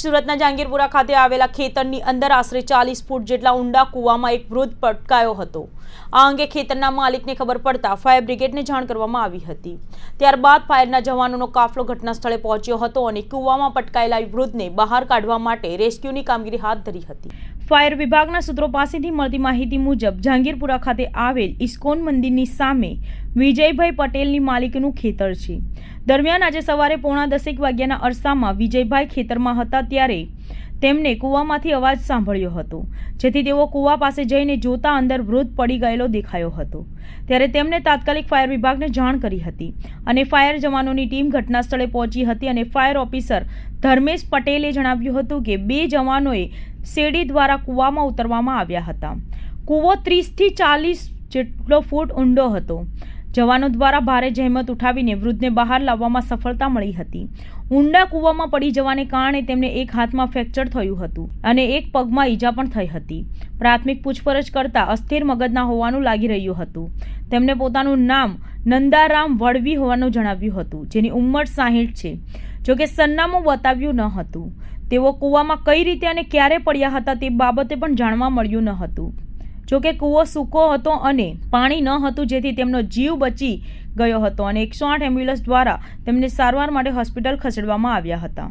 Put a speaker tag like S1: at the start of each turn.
S1: સુરતના જહાંગીરપુરા ખાતે આવેલા ખેતરની અંદર આશરે ચાલીસ ફૂટ જેટલા ઊંડા કૂવામાં એક વૃદ્ધ પટકાયો હતો. આ અંગે ખેતરના માલિકને ખબર પડતા ફાયર બ્રિગેડને જાણ કરવામાં આવી હતી. ત્યારબાદ ફાયરના જવાનોનો કાફલો ઘટના સ્થળે પહોંચ્યો હતો અને કૂવામાં પટકાયેલા વૃદ્ધને બહાર કાઢવા માટે રેસ્ક્યુની કામગીરી હાથ ધરી હતી. ફાયર વિભાગના સૂત્રો પાસેથી મળતી માહિતી મુજબ જહાંગીરપુરા ખાતે આવેલ ઇસ્કોન મંદિરની સામે વિજયભાઈ પટેલની માલિકનું ખેતર છે. દરમિયાન આજે સવારે પોણા દસેક વાગ્યાના અરસામાં વિજયભાઈ ખેતરમાં હતા ત્યારે તેમને કૂવામાંથી અવાજ સાંભળ્યો હતો, જેથી તેઓ કૂવા પાસે જઈને જોતા અંદર વૃદ્ધ પડી ગયેલો દેખાયો હતો. ત્યારે તેમણે તાત્કાલિક ફાયર વિભાગને જાણ કરી હતી અને ફાયર જવાનોની ટીમ ઘટના સ્થળે પહોંચી હતી અને ફાયર ઓફિસર ધર્મેશ પટેલે જણાવ્યું હતું કે બે જવાનોએ શેડી દ્વારા કૂવામાં ઉતરવામાં આવ્યા હતા. કૂવો ત્રીસથી ચાલીસ જેટલો ફૂટ ઊંડો હતો. જવાનો દ્વારા ભારે જહેમત ઉઠાવીને વૃદ્ધને બહાર લાવવામાં સફળતા મળી હતી. ઊંડા કૂવામાં પડી જવાને કારણે તેમને એક હાથમાં ફ્રેક્ચર થયું હતું અને એક પગમાં ઈજા પણ થઈ હતી. પ્રાથમિક પૂછપરછ કરતા અસ્થિર મગજના હોવાનું લાગી રહ્યું હતું. તેમને પોતાનું નામ નંદારામ વળવી હોવાનું જણાવ્યું હતું, જેની ઉંમર સાહીઠ છે. જોકે સરનામું બતાવ્યું ન હતું. તેઓ કૂવામાં કઈ રીતે અને ક્યારે પડ્યા હતા તે બાબતે પણ જાણવા મળ્યું ન હતું. જોકે કૂવો સૂકો હતો અને પાણી ન હતું જેથી તેમનો જીવ બચી ગયો હતો અને એકસો આઠ એમ્બ્યુલન્સ દ્વારા તેમને સારવાર માટે હોસ્પિટલ ખસેડવામાં આવ્યા હતા.